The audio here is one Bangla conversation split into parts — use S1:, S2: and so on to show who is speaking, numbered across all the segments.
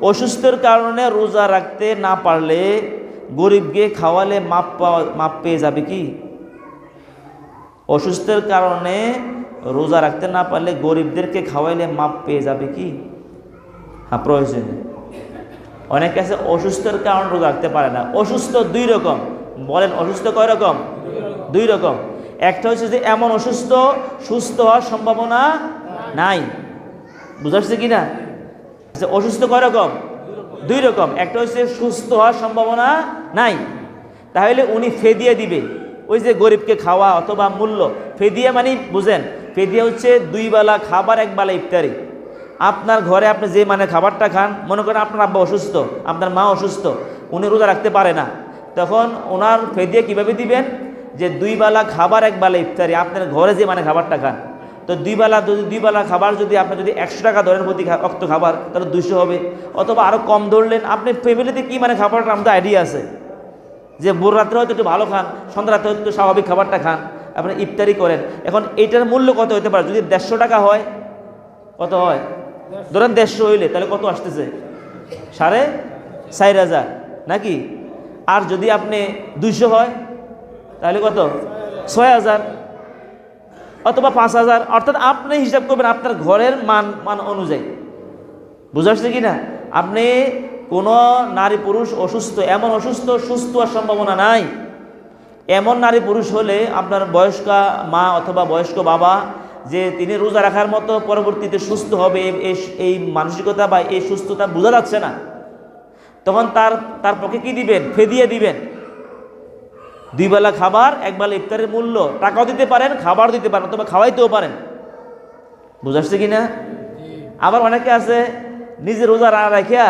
S1: অসুস্থের কারণে রোজা রাখতে না পারলে গরিবকে খাওয়ালে মাপ পাওয়া, মাপ পেয়ে যাবে কি? অসুস্থের কারণে রোজা রাখতে না পারলে গরিবদেরকে খাওয়াইলে মাপ পেয়ে যাবে কি? হ্যাঁ প্রয়োজনে। অনেকে আছে অসুস্থের কারণে রোজা রাখতে পারে না। অসুস্থ দুই রকম। বলেন, অসুস্থ কয় রকম? দুই রকম। একটা হচ্ছে যে এমন অসুস্থ, সুস্থ হওয়ার সম্ভাবনা নাই। বুঝাচ্ছে কি না? আচ্ছা, অসুস্থ কয় রকম? দুই রকম। একটা হচ্ছে সুস্থ হওয়ার সম্ভাবনা নাই। তাহলে উনি ফেদিয়ে দিবে। ওই যে গরিবকে খাওয়া অথবা মূল্য ফেদিয়া মানে বুঝেন ফেদিয়া হচ্ছে দুই বেলা খাবার এক বেলা ইফতারি। আপনার ঘরে আপনি যে মানে খাবারটা খান মনে করেন আপনার আব্বা অসুস্থ আপনার মা অসুস্থ উনি রোজা রাখতে পারে না। তখন ওনার ফেদিয়া কীভাবে দিবেন? যে দুই বেলা খাবার এক বেলা ইফতারি। আপনার ঘরে যে মানে খাবারটা খান। তো দুই বেলা যদি দুই বেলা খাবার যদি আপনি যদি একশো টাকা ধরেন প্রতি অক্ত খাবার, তাহলে দুশো হবে। অথবা আরও কম ধরলেন, আপনি ফ্যামিলিতে কী মানে খাবারটা আমাদের আইডিয়া আছে? যে ভোর রাত্রে হয়তো একটু ভালো খান, সন্ধ্যা রাত্রে হয়তো স্বাভাবিক খাবারটা খান, আপনি ইফতারি করেন। এখন এইটার মূল্য কত হতে পারে? যদি দেড়শো টাকা হয়, কত হয়? ধরেন দেড়শো হইলে, তাহলে কত আসতেছে? সাড়ে চার হাজার, নাকি? আর যদি আপনি দুইশো হয়, তাহলে কত? ছয় হাজার। অথবা পাঁচ হাজার, অর্থাৎ আপনি হিসাব করবেন আপনার ঘরের মান মান অনুযায়ী। বুঝতে পারছি কি না আপনি কোনো নারী পুরুষ অসুস্থ, এমন অসুস্থ, সুস্থ হওয়ার সম্ভাবনা নাই। এমন নারী পুরুষ হলে আপনার বয়স্ক মা অথবা বয়স্ক বাবা, যে তিনি রোজা রাখার মতো পরবর্তীতে সুস্থ হবে এই মানসিকতা বা এই সুস্থতা বোঝা যাচ্ছে না। তখন তার তার পক্ষে কী দিবেন? ফেদিয়ে দিবেন। দুই বেলা খাবার, এক বেলা ইফতারের মূল্য। টাকাও দিতে পারেন খাবার দিতে পারেন, অথবা খাওয়াইতেও পারেন। বুঝাচ্ছে কি না আবার অনেকে আছে, নিজে রোজা না রাখিয়া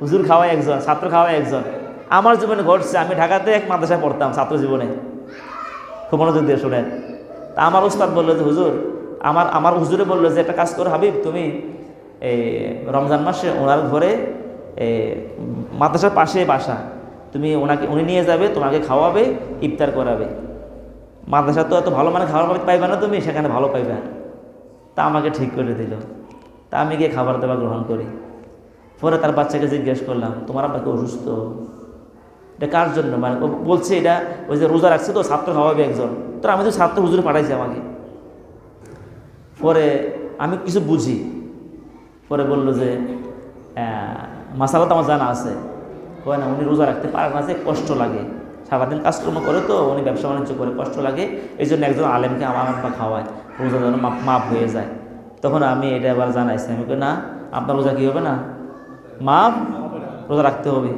S1: হুজুর খাওয়ায় একজন, ছাত্র খাওয়ায় একজন। আমার জীবনে ঘটছে, আমি ঢাকাতে এক মাদ্রাসায় পড়তাম ছাত্র জীবনে। খুব মনোযোগ দিয়ে শোনেন। তা আমার উস্তাদ বলল যে, হুজুর, আমার আমার হুজুরে বলল যে, একটা কাজ করো হাবিব, তুমি এই রমজান মাসে ওনার ঘরে মাদ্রাসার পাশে বাসা। তুমি ওনাকে, উনি নিয়ে যাবে, তোমাকে খাওয়াবে, ইফতার করাবে। মাদ্রাসা তো এত ভালো মানে খাবার পাইবে না তুমি, সেখানে ভালো পাইবে তা আমাকে ঠিক করে দিল। তা আমি গিয়ে খাবার দাবার গ্রহণ করি। পরে তার বাচ্চাকে জিজ্ঞেস করলাম, তোমার আব্বাকে অসুস্থ? এটা কার জন্য? মানে ও বলছে এটা, ওই যে রোজা রাখছে তো, ছাত্র খাওয়াবে একজন। তো আমি তো ছাত্র, হুজুরে পাঠাইছি আমাকে। পরে আমি কিছু বুঝি। পরে বলল যে মাসালা তো আমার জানা আছে। কয় না, উনি রোজা রাখতে পারে না যে কষ্ট লাগে। সারাদিন কাজকর্ম করে তো, উনি ব্যবসা বাণিজ্য করে, কষ্ট লাগে। এই জন্য একজন আলেমকে আমার আব্বা খাওয়ায়, রোজা যেন মাপ মাপ হয়ে যায়। তখন আমি এটা এবার জানাইছি, আমি না, আপনার রোজা কী হবে না? মাপ রোজা রাখতে হবে।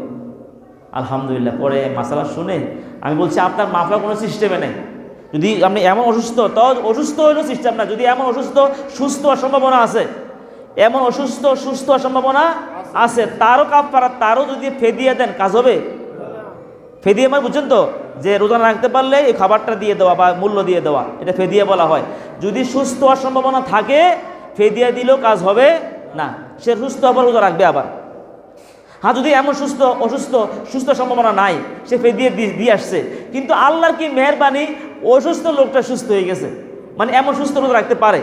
S1: আলহামদুলিল্লাহ, পরে মাসালা শুনে আমি বলছি, আপনার মাফলা কোনো সিস্টেমে নেই। যদি আপনি এমন অসুস্থ, তো অসুস্থ হইলেও সিস্টেম না যদি এমন অসুস্থ, সুস্থ হওয়ার সম্ভাবনা আছে। এমন অসুস্থ, সুস্থ হওয়ার সম্ভাবনা আছে, তারও কাপ পারা তারও যদি ফেদিয়ে দেন, কাজ হবে? ফেদিয়ে মানে বুঝছেন তো? যে রোজানা রাখতে পারলে এই খাবারটা দিয়ে দেওয়া বা মূল্য দিয়ে দেওয়া, এটা ফেদিয়ে বলা হয়। যদি সুস্থ হওয়ার সম্ভাবনা থাকে, ফেদিয়ে দিলেও কাজ হবে না। সে সুস্থ হবার রোজা রাখবে আবার। হ্যাঁ যদি এমন সুস্থ, অসুস্থ, সুস্থ সম্ভাবনা নাই, সে ফেদিয়ে দিয়ে দিয়ে আসছে। কিন্তু আল্লাহর কি মেহরবানি? অসুস্থ লোকটা সুস্থ হয়ে গেছে। মানে এমন সুস্থ রোজা রাখতে পারে।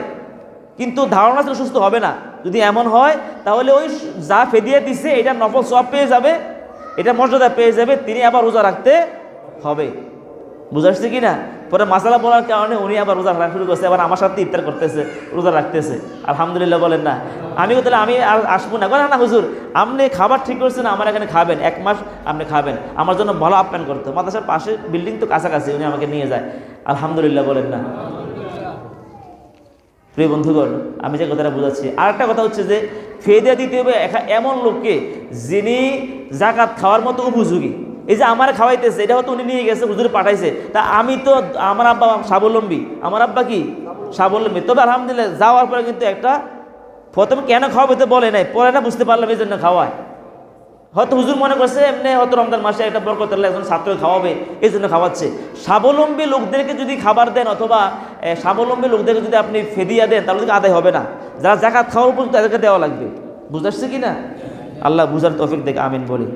S1: কিন্তু ধারণা সুস্থ হবে না। যদি এমন হয়, তাহলে ওই যা ফেদিয়ে দিছে, এটা নফল সব পেয়ে যাবে, এটা মর্যাদা পেয়ে যাবে, তিনি আবার রোজা রাখতে হবে। বুঝাচ্ছে কি না পরে মাসালা বলার কারণে উনি আবার রোজা রাখা শুরু করছে, আবার আমার সাথে ইফতার করতেছে, রোজা রাখতেছে। আলহামদুলিল্লাহ বলেন না। আমিও তাহলে আমি আর আসব না। বলেন না, হুজুর, আপনি খাবার ঠিক করছেন, আমার এখানে খাবেন, এক মাস আপনি খাবেন। আমার জন্য ভালো আপ্যায়ন করতে মাদ্রাসার পাশে বিল্ডিং তো কাছাকাছি, উনি আমাকে নিয়ে যায়। আলহামদুলিল্লাহ বলেন না। প্রিয় বন্ধুগণ, আমি যে কথাটা বোঝাচ্ছি আর একটা কথা হচ্ছে যে ফেদিয়া দিতে হবে এমন লোককে যিনি জাকাত খাওয়ার মতো উপযোগী। এই যে আমার খাওয়াইতেছে, এটা হয়তো উনি নিয়ে গেছে, হুজুরে পাঠাইছে। তা আমি তো আমার আব্বা স্বাবলম্বী। আমার আব্বা কি? স্বাবলম্বী। তবে আলহামদুলিল্লাহ, যাওয়ার পরে কিন্তু একটা প্রথমে কেন খাওয়াবে তো বলে নাই, পরে না বুঝতে পারলাম এই জন্য খাওয়ায়। হয়তো হুজুর মনে করছে, এমনি হয়তো রমজান মাসে একটা বরকত আল্লাহ একজন ছাত্র খাওয়াবে, এই জন্য খাওয়াচ্ছে। স্বাবলম্বী লোকদেরকে যদি খাবার দেন অথবা স্বাবলম্বী লোকদেরকে যদি আপনি ফেদিয়া দেন, তাহলে আদায় হবে না। যারা জাকাত খাওয়ার উপর তাদেরকে দেওয়া লাগবে। বুঝতে পারছি কি না? আল্লাহ বুঝার তফিক দেখে, আমিন বলি।